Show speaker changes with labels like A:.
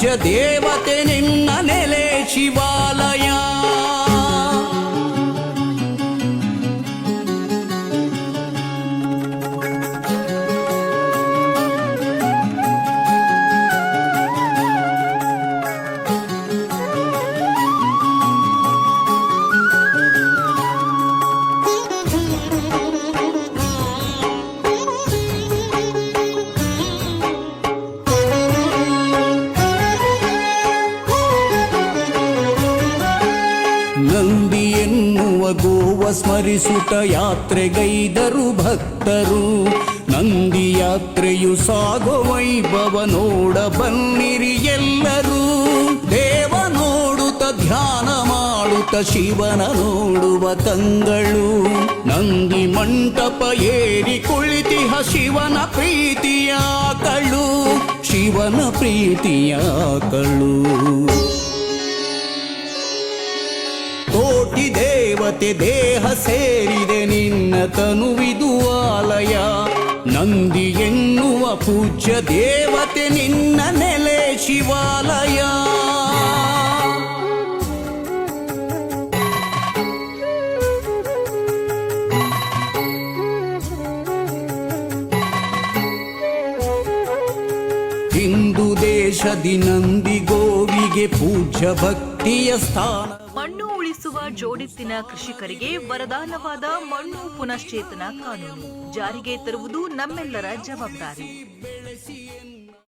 A: ಪೂಜ್ಯ ದೇವತೆ ಗೋವ ಸ್ಮರಿಸುತ್ತ ಯಾತ್ರೆಗೈದರು ಭಕ್ತರು. ನಂದಿ ಯಾತ್ರೆಯು ಸಾಗೋ ವೈಭವ ನೋಡ ಬನ್ನಿರಿ ಎಲ್ಲರೂ. ದೇವ ನೋಡುತ್ತ ಧ್ಯಾನ ಮಾಡುತ್ತ ಶಿವನ ನೋಡುವ ಕಂಗಳು ನಂದಿ ಮಂಟಪ ಏರಿ ಕುಳಿತಿಹ ಶಿವನ ಪ್ರೀತಿಯ ಕಳು ಶಿವನ ಪ್ರೀತಿಯ ಕಳು ಕೋಟಿ ದೇವತೆ ದೇಹ ಸೇರಿದೆ ನಿನ್ನ ತನುವಿದು ಆಲಯ. ನಂದಿ ಎನ್ನುವ ಪೂಜ್ಯ ದೇವತೆ ನಿನ್ನ ನೆಲೆ ಶಿವಾಲಯ. ಹಿಂದೂ ದೇಶದಿ ನಂದಿ ಗೋವಿಗೆ ಪೂಜ್ಯ ಭಕ್ತಿಯ ಸ್ಥಾನ.
B: ಉಳಿಸುವ ಜೋಡಿತ್ತಿನ ಕೃಷಿಕರಿಗೆ ವರದಾನವಾದ ಮಣ್ಣು ಪುನಶ್ಚೇತನ ಕಾನೂನು ಜಾರಿಗೆ ತರುವುದು ನಮ್ಮೆಲ್ಲರ ಜವಾಬ್ದಾರಿ.